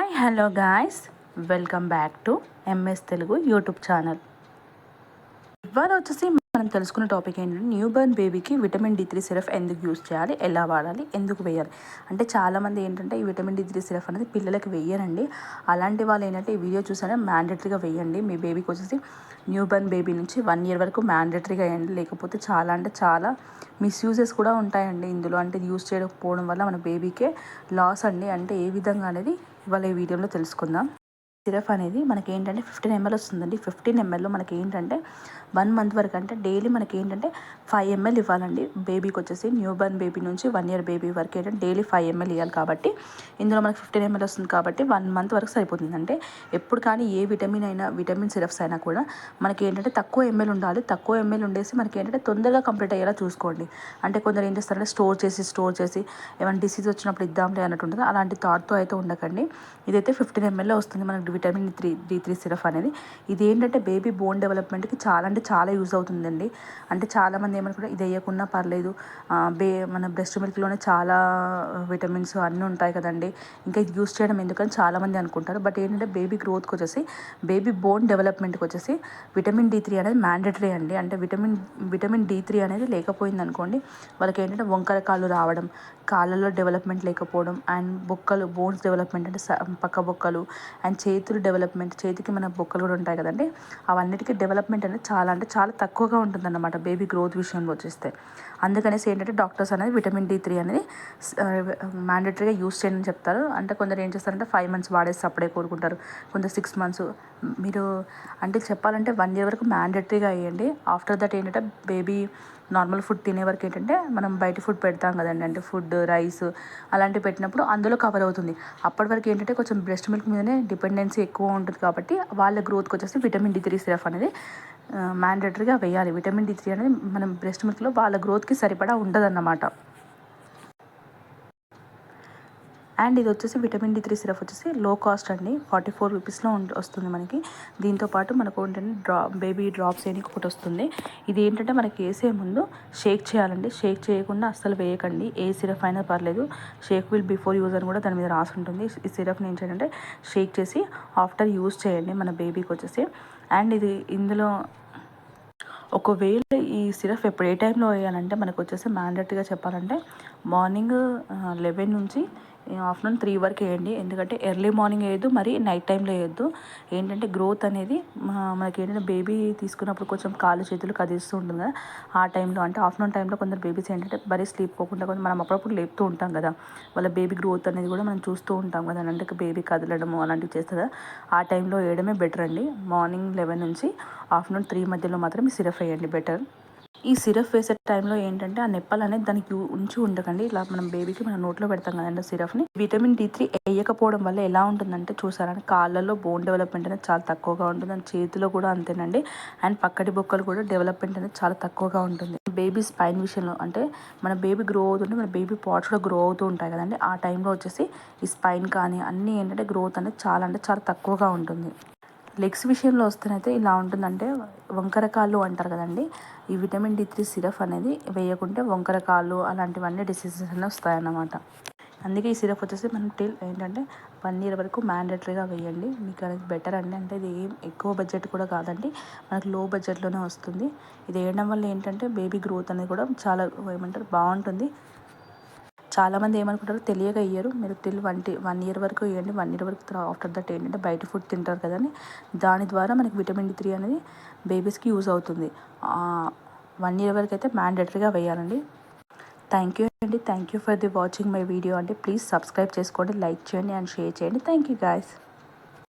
Hi hello guys. Welcome back to MS Telugu YouTube channel. ఇవాళ వచ్చేసి మనం తెలుసుకున్న టాపిక్ ఏంటంటే న్యూ బర్న్ బేబీకి విటమిన్ డి త్రీ సిరప్ ఎందుకు యూస్ చేయాలి? ఎలా వాడాలి? ఎందుకు వేయాలి? అంటే చాలామంది ఏంటంటే ఈ విటమిన్ డి త్రీ సిరప్ అనేది పిల్లలకి వేయరండి. అలాంటి వాళ్ళు ఏంటంటే ఈ వీడియో చూసారా? మ్యాండేటరీగా వేయండి. మీ బేబీకి వచ్చేసి న్యూ బర్న్ బేబీ నుంచి వన్ ఇయర్ వరకు మ్యాండేటరీగా వేయండి. లేకపోతే చాలా అంటే చాలా మిస్యూజెస్ కూడా ఉంటాయండి ఇందులో. అంటే యూస్ చేయకపోవడం వల్ల మన బేబీకే లాస్ అండి. అంటే ఏ విధంగా అనేది ఇవాళ ఈ వీడియోలో తెలుసుకుందాం. సిరప్ అనేది మనకి ఏంటంటే ఫిఫ్టీన్ ఎంఎల్ వస్తుందండి. ఫిఫ్టీన్ ఎంఎల్లో మనకి ఏంటంటే వన్ మంత్ వరకు అంటే డైలీ మనకి ఏంటంటే ఫైవ్ ఎంఎల్ ఇవ్వాలండి. బేబీకి వచ్చేసి న్యూ బర్న్ బేబీ నుంచి వన్ ఇయర్ బేబీ వరకు ఏంటంటే డైలీ ఫైవ్ ఎంఎల్ ఇవ్వాలి కాబట్టి. ఇందులో మనకి ఫిఫ్టీన్ ఎంఎల్ వస్తుంది కాబట్టి వన్ మంత్ వరకు సరిపోతుంది. అంటే ఎప్పుడు కానీ ఏ విటమిన్ అయినా విటమిన్ సిరప్స్ అయినా కూడా మనకి ఏంటంటే తక్కువ ఎంఎల్ ఉండాలి. తక్కువ ఎంఎల్ ఉండేసి మనకి ఏంటంటే తొందరగా కంప్లీట్ అయ్యేలా చూసుకోండి. అంటే కొందరు ఏం చేస్తారంటే స్టోర్ చేసి స్టోర్ చేసి ఏమైనా డిసీజ్ వచ్చినప్పుడు ఇద్దాంలే అన్నట్టు ఉంటుంది అలాంటి థాట్తో అయితే ఉండకండి. ఇదైతే ఫిఫ్టీన్ ఎంఎల్ వస్తుంది మనకి vitamin three D three syrup అనేది. ఇది ఏంటంటే బేబీ బోన్ డెవలప్మెంట్కి చాలా అంటే చాలా యూజ్ అవుతుందండి. అంటే చాలామంది ఏమనుకుంటారు ఇది వేయకున్నా పర్లేదు. బే మన బ్రెస్ట్ మిల్క్లోనే చాలా విటమిన్స్ అన్నీ ఉంటాయి కదండి. ఇంకా ఇది యూజ్ చేయడం ఎందుకని చాలామంది అనుకుంటారు. బట్ ఏంటంటే బేబీ గ్రోత్కి వచ్చేసి బేబీ బోన్ డెవలప్మెంట్కి వచ్చేసి విటమిన్ డి త్రీ అనేది మ్యాండేటరీ అండి. అంటే విటమిన్ విటమిన్ డి త్రీ అనేది లేకపోయింది అనుకోండి వాళ్ళకి ఏంటంటే వంకర కాళ్ళు రావడం కాళ్ళలో డెవలప్మెంట్ లేకపోవడం అండ్ బొక్కలు బోన్స్ డెవలప్మెంట్ అంటే పక్క బొక్కలు అండ్ చే చేతులు డెవలప్మెంట్ చేతికి మన బొక్కలు కూడా ఉంటాయి కదండి. అవన్నిటికీ డెవలప్మెంట్ అనేది చాలా అంటే చాలా తక్కువగా ఉంటుందన్నమాట బేబీ గ్రోత్ విషయంలో వచ్చేస్తే. అందుకనేసి ఏంటంటే డాక్టర్స్ అనేది విటమిన్ డి త్రీ అనేది మ్యాండేటరీగా యూస్ చేయని చెప్తారు. అంటే కొందరు ఏం చేస్తారంటే ఫైవ్ మంత్స్ వాడేసి అప్పుడే కోరుకుంటారు. కొందరు సిక్స్ మంత్స్ మీరు అంటే చెప్పాలంటే వన్ ఇయర్ వరకు మ్యాండేటరీగా వేయండి. ఆఫ్టర్ దట్ ఏంటంటే బేబీ నార్మల్ ఫుడ్ తినే వరకు ఏంటంటే మనం బయట ఫుడ్ పెడతాం కదండి. అంటే ఫుడ్ రైస్ అలాంటివి పెట్టినప్పుడు అందులో కవర్ అవుతుంది. అప్పటి వరకు ఏంటంటే కొంచెం బ్రెస్ట్ మిల్క్ మీదనే డిపెండెన్స్ ఎక్కువ ఉంటుంది కాబట్టి వాళ్ళ గ్రోత్కి వచ్చేసి విటమిన్ డి త్రీ సిరప్ అనేది మ్యాండేటరీగా వేయాలి. విటమిన్ డి త్రీ అనేది మనం బ్రెస్ట్ మిల్క్లో వాళ్ళ గ్రోత్కి సరిపడా ఉండదన్నమాట. అండ్ ఇది వచ్చేసి విటమిన్ డి త్రీ సిరప్ వచ్చేసి లో కాస్ట్ అండి. ఫార్టీ ఫోర్ రూపీస్లో వస్తుంది మనకి. దీంతోపాటు మనకు ఏంటంటే డ్రా బేబీ డ్రాప్స్ అని ఒకటి వస్తుంది. ఇది ఏంటంటే మనకి వేసే ముందు షేక్ చేయాలండి. షేక్ చేయకుండా అస్సలు వేయకండి. ఏ సిరప్ అయినా పర్లేదు. షేక్ విల్ బిఫోర్ యూజ్ అని కూడా దాని మీద రాసి ఉంటుంది. ఈ సిరప్ని ఏం చేయాలంటే షేక్ చేసి ఆఫ్టర్ యూజ్ చేయండి మన బేబీకి వచ్చేసి. అండ్ ఇది ఇందులో ఒకవేళ ఈ సిరప్ ఎప్పుడు ఏ టైంలో వేయాలంటే మనకు వచ్చేసి మ్యాండేటరీగా చెప్పాలంటే మార్నింగ్ లెవెన్ నుంచి ఆఫ్టర్నూన్ త్రీ వరకు వేయండి. ఎందుకంటే ఎర్లీ మార్నింగ్ వేయద్దు మరి నైట్ టైంలో వేయద్దు. ఏంటంటే గ్రోత్ అనేది మనకి ఏంటంటే బేబీ తీసుకున్నప్పుడు కొంచెం కాళ్ళు చేతులు కదిలిస్తూ ఉంటుంది కదా. ఆ టైంలో అంటే ఆఫ్టర్నూన్ టైంలో కొందరు బేబీస్ ఏంటంటే బరీ స్లీప్ పోకుండా కొంచెం మనం అప్పుడప్పుడు లేపుతూ ఉంటాం కదా. వాళ్ళ బేబీ గ్రోత్ అనేది కూడా మనం చూస్తూ ఉంటాం కదా. అంటే బేబీ కదలడము అలాంటివి చేస్తుంది ఆ టైంలో వేయడమే బెటర్ అండి. మార్నింగ్ లెవెన్ నుంచి ఆఫ్టర్నూన్ త్రీ మధ్యలో మాత్రం సిరప్ వేయండి బెటర్. ఈ సిరప్ వేసే టైంలో ఏంటంటే ఆ నెప్పలు అనేది దానికి ఉంచి ఉండకండి. ఇలా మనం బేబీకి మనం నోట్లో పెడతాం కదండి సిరప్ని. విటమిన్ డి త్రీ వేయకపోవడం వల్ల ఎలా ఉంటుందంటే చూసారని కాళ్ళలో బోన్ డెవలప్మెంట్ అనేది చాలా తక్కువగా ఉంటుంది. అండ్ చేతిలో కూడా అంతేనండి. అండ్ పక్కటి బొక్కలు కూడా డెవలప్మెంట్ అనేది చాలా తక్కువగా ఉంటుంది. బేబీ స్పైన్ విషయంలో అంటే మన బేబీ గ్రో అవుతుంటే మన బేబీ పార్ట్స్ కూడా గ్రో అవుతూ ఉంటాయి కదండి. ఆ టైంలో వచ్చేసి ఈ స్పైన్ కానీ అన్నీ ఏంటంటే గ్రోత్ అనేది చాలా అంటే చాలా తక్కువగా ఉంటుంది. లెగ్స్ విషయంలో వస్తేనైతే ఇలా ఉంటుందంటే వంకర కాళ్ళు అంటారు కదండి. ఈ విటమిన్ డి త్రీ సిరప్ అనేది వేయకుంటే వంకర కాళ్ళు అలాంటివన్నీ డిసీజెస్ అనేవి వస్తాయన్నమాట. అందుకే ఈ సిరప్ వచ్చేసి మనం టిల్ ఏంటంటే వన్ ఇయర్ వరకు మ్యాండేటరీగా వేయండి. మీకు అనేది బెటర్ అండి. అంటే ఇది ఏం ఎక్కువ బడ్జెట్ కూడా కాదండి. మనకు లో బడ్జెట్లోనే వస్తుంది. ఇది వేయడం వల్ల ఏంటంటే బేబీ గ్రోత్ అనేది కూడా చాలా ఏమంటారు బాగుంటుంది. చాలామంది ఏమనుకుంటారు తెలియక ఇయ్యరు. మీరు టిల్ వన్ వన్ ఇయర్ వరకు ఇవ్వండి వన్ ఇయర్ వరకు ఆఫ్టర్ దట్ ఏంటంటే బయట ఫుడ్ తింటారు కదండి దాని ద్వారా మనకి విటమిన్ డి త్రీ అనేది బేబీస్కి యూజ్ అవుతుంది. వన్ ఇయర్ వరకు అయితే మ్యాండేటరీగా వేయాలండి. థ్యాంక్ యూ అండి. Thank you for the watching my video అండి. ప్లీజ్ సబ్స్క్రైబ్ చేసుకోండి లైక్ చేయండి అండ్ షేర్ చేయండి. Thank you guys.